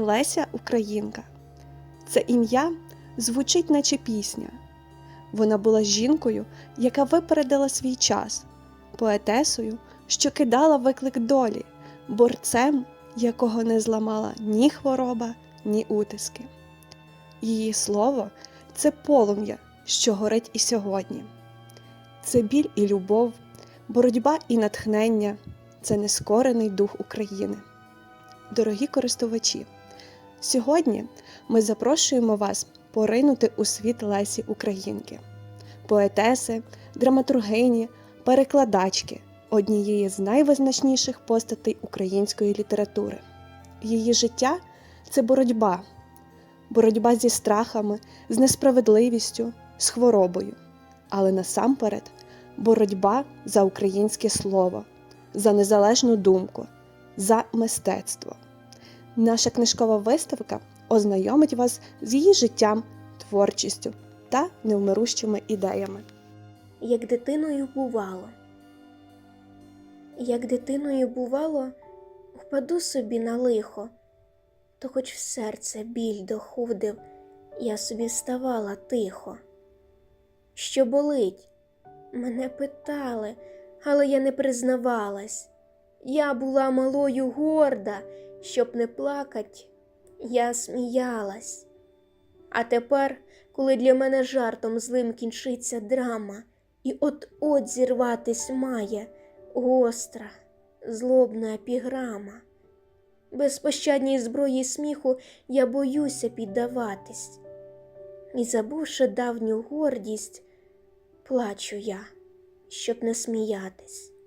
Леся Українка. Це ім'я звучить, наче пісня. Вона була жінкою, яка випередила свій час, поетесою, що кидала виклик долі, борцем, якого не зламала ні хвороба, ні утиски. Її слово це полум'я, що горить і сьогодні. Це біль і любов, боротьба і натхнення, це нескорений дух України. Дорогі користувачі, сьогодні ми запрошуємо вас поринути у світ Лесі Українки, поетеси, драматургині, перекладачки, однієї з найвизначніших постатей української літератури. Її життя це боротьба, боротьба зі страхами, з несправедливістю, з хворобою, але насамперед боротьба за українське слово, за незалежну думку, за мистецтво. Наша книжкова виставка ознайомить вас з її життям, творчістю та невмирущими ідеями. як дитиною бувало. Як дитиною бувало, впаду собі на лихо, то хоч в серце біль доходив, я собі вставала тихо. Що болить? Мене питали, але я не признавалась. Я була малою горда, щоб не плакать, я сміялась. А тепер, коли для мене жартом злим кінчиться драма, і от-от зірватись має гостра, злобна епіграма. Безпощадній зброї сміху я боюся піддаватись, і, забувши давню гордість, плачу я, щоб не сміятись.